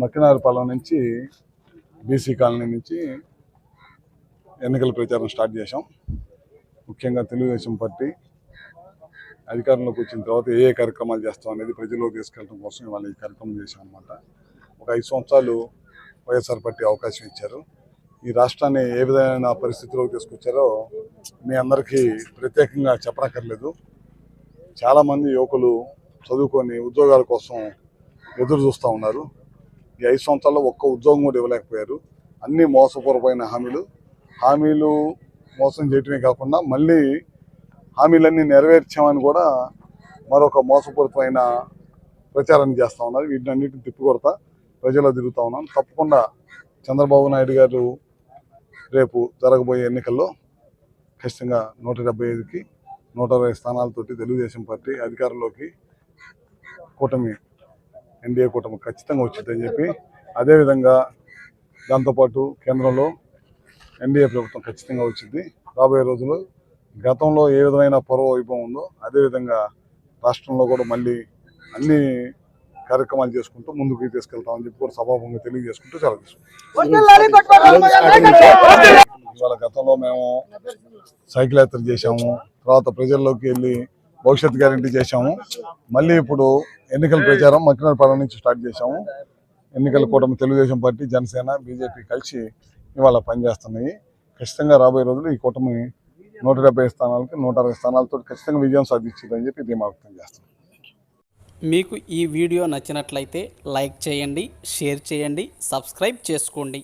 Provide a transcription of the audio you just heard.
మక్కినారపాలెం నుంచి BC colony నుంచి ఎన్నికల ప్రచారం స్టార్ట్ చేశాం. ముఖ్యంగా తెలుగుదేశం పార్టీ అధికారంలోకి వచ్చిన తర్వాత ఏ ఏ కార్యక్రమాలు చేస్తాం అనేది ప్రజల్లోకి తీసుకెళ్ళడం కోసం ఇవాళ ఈ కార్యక్రమం చేశాం అనమాట ఒక ఐదు సంవత్సరాలు వైఎస్ఆర్ పార్టీ అవకాశం ఇచ్చారు. ఈ రాష్ట్రాన్ని ఏ విధమైన పరిస్థితిలోకి తీసుకొచ్చారో మీ అందరికీ ప్రత్యేకంగా చెప్పనక్కర్లేదు. చాలామంది యువకులు చదువుకొని ఉద్యోగాల కోసం ఎదురు చూస్తూ ఉన్నారు. ఈ ఐదు సంవత్సరాల్లో ఒక్క ఉద్యోగం కూడా ఇవ్వలేకపోయారు. అన్ని మోసపూర్వమైన హామీలు. హామీలు మోసం చేయటమే కాకుండా మళ్ళీ హామీలన్నీ నెరవేర్చామని కూడా మరొక మోసపూరితమైన ప్రచారం చేస్తూ ఉన్నారు. వీటిని అన్నింటిని తిప్పికొడతా ప్రజల్లో తిరుగుతూ ఉన్నాను తప్పకుండా చంద్రబాబు నాయుడు గారు రేపు జరగబోయే ఎన్నికల్లో ఖచ్చితంగా నూట డెబ్బై ఐదుకి నూట అరవై స్థానాలతోటి తెలుగుదేశం పార్టీ అధికారంలోకి కూటమి ఎన్డీఏ కూటమి ఖచ్చితంగా వచ్చిందని చెప్పి అదేవిధంగా దాంతోపాటు కేంద్రంలో ఎన్డీఏ ప్రభుత్వం ఖచ్చితంగా వచ్చింది. రాబోయే రోజుల్లో గతంలో ఏ విధమైన పూర్వ వైభవం ఉందో అదేవిధంగా రాష్ట్రంలో కూడా మళ్ళీ అన్ని కార్యక్రమాలు చేసుకుంటూ ముందుకు తీసుకెళ్తామని చెప్పి కూడా సభాపంగా తెలియజేసుకుంటూ తీసుకుంటాం ఇవాళ గతంలో మేము సైకిల్ యాత్ర చేశాము. తర్వాత ప్రజల్లోకి వెళ్ళి భవిష్యత్ గ్యారంటీ చేశాము. మళ్ళీ ఇప్పుడు ఎన్నికల ప్రచారం మక్కినారపాలెం నుంచి స్టార్ట్ చేశాము. ఎన్నికల కూటమి తెలుగుదేశం పార్టీ జనసేన బీజేపీ కలిసి ఇవాళ పనిచేస్తున్నాయి. ఖచ్చితంగా రాబోయే రోజులు ఈ కూటమి నూట డెబ్బై స్థానాలకి నూట అరవై స్థానాలతో ఖచ్చితంగా విజయం సాధించిందని చెప్పి ధీమా వ్యక్తం చేస్తాం మీకు ఈ వీడియో నచ్చినట్లయితే లైక్ చేయండి షేర్ చేయండి సబ్స్క్రైబ్ చేసుకోండి.